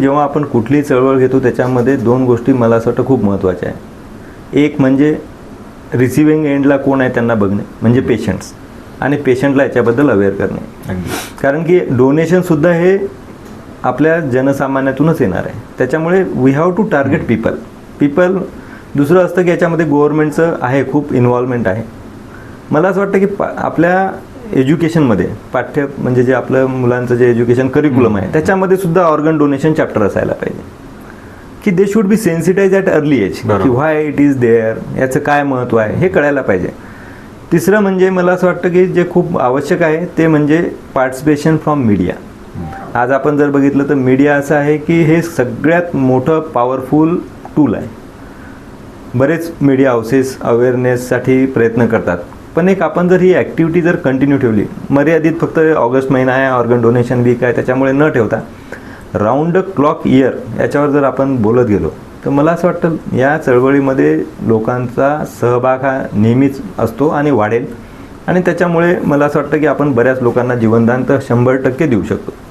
जेव्हा आपण कुठलीही चळवळ घेतो त्याच्यामध्ये दोन गोष्टी मला असं वाटतं खूप महत्त्वाच्या आहे एक म्हणजे रिसिविंग एंडला कोण आहे त्यांना बघणे म्हणजे पेशंट्स आणि पेशंटला याच्याबद्दल अवेअर करणे. कारण की डोनेशनसुद्धा हे आपल्या जनसामान्यातूनच येणार आहे. त्याच्यामुळे we have to target people people दुसरं असतं की याच्यामध्ये गव्हर्नमेंटचं आहे खूप इन्व्हॉल्वमेंट आहे. मला असं वाटतं की पा आपल्या एज्युकेशनमध्ये पाठ्य म्हणजे जे आपलं मुलांचं जे एज्युकेशन करिक्युलम आहे त्याच्यामध्ये सुद्धा ऑर्गन डोनेशन चॅप्टर असायला पाहिजे. की they should be sensitise at early age की. व्हाय इट इज देअर याचं काय महत्त्व आहे हे कळायला पाहिजे. तिसरं म्हणजे मला असं वाटतं की जे खूप आवश्यक आहे ते म्हणजे पार्टिसिपेशन फ्रॉम मीडिया आज आपण जर बघितलं तर मीडिया असं आहे की हे सगळ्यात मोठं पॉवरफुल टूल आहे. बरेच मीडिया हाऊसेस अवेअरनेससाठी प्रयत्न करतात. पण एक आपण जर ही ॲक्टिव्हिटी जर कंटिन्यू ठेवली मर्यादित फक्त ऑगस्ट महिना आहे ऑर्गन डोनेशन वीक आहे त्याच्यामुळे न ठेवता राऊंड अ क्लॉक इयर याच्यावर जर आपण बोलत गेलो तर मला असं वाटतं या चळवळीमध्ये लोकांचा सहभाग हा नेहमीच असतो आणि वाढेल. आणि त्याच्यामुळे मला असं वाटतं की आपण बऱ्याच लोकांना जीवनदान तर शंभर टक्के देऊ शकतो.